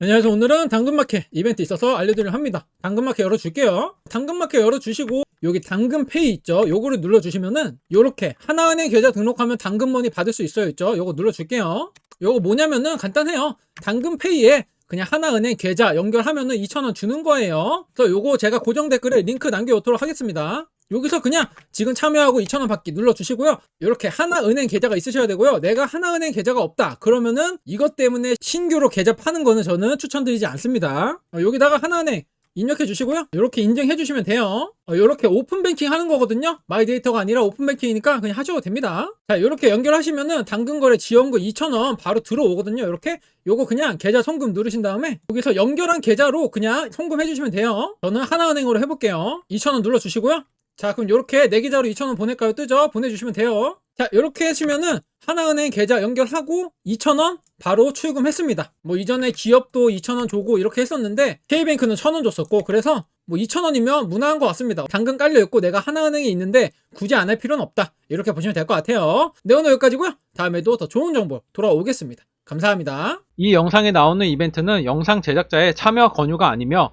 안녕하세요. 오늘은 당근마켓 이벤트 있어서 알려드리려 합니다. 당근마켓 열어줄게요. 당근마켓 열어주시고 여기 당근페이 있죠? 요거를 눌러주시면은 요렇게 하나은행 계좌 등록하면 당근머니 받을 수 있어요 있죠? 요거 눌러줄게요. 요거 뭐냐면은 간단해요. 당근페이에 그냥 하나은행 계좌 연결하면은 2,000원 주는 거예요. 그래서 요거 제가 고정 댓글에 링크 남겨놓도록 하겠습니다. 여기서 그냥 지금 참여하고 2,000원 받기 눌러주시고요. 이렇게 하나은행 계좌가 있으셔야 되고요. 내가 하나은행 계좌가 없다. 그러면은 이것 때문에 신규로 계좌 파는 거는 저는 추천드리지 않습니다. 어, 여기다가 하나은행 입력해 주시고요. 이렇게 인증해 주시면 돼요. 이렇게 오픈 뱅킹 하는 거거든요. 마이 데이터가 아니라 오픈 뱅킹이니까 그냥 하셔도 됩니다. 자, 이렇게 연결하시면은 당근거래 지원금 2,000원 바로 들어오거든요. 이렇게 요거 그냥 계좌 송금 누르신 다음에 여기서 연결한 계좌로 그냥 송금해 주시면 돼요. 저는 하나은행으로 해볼게요. 2,000원 눌러 주시고요. 자, 그럼 이렇게 내 계좌로 2,000원 보낼까요? 뜨죠? 보내주시면 돼요. 자, 이렇게 하시면은 하나은행 계좌 연결하고 2,000원 바로 출금했습니다. 뭐 이전에 기업도 2,000원 주고 이렇게 했었는데 K뱅크는 1,000원 줬었고 그래서 뭐 2,000원이면 무난한 것 같습니다. 당근 깔려있고 내가 하나은행에 있는데 굳이 안 할 필요는 없다. 이렇게 보시면 될 것 같아요. 네, 오늘 여기까지고요. 다음에도 더 좋은 정보 돌아오겠습니다. 감사합니다. 이 영상에 나오는 이벤트는 영상 제작자의 참여 권유가 아니며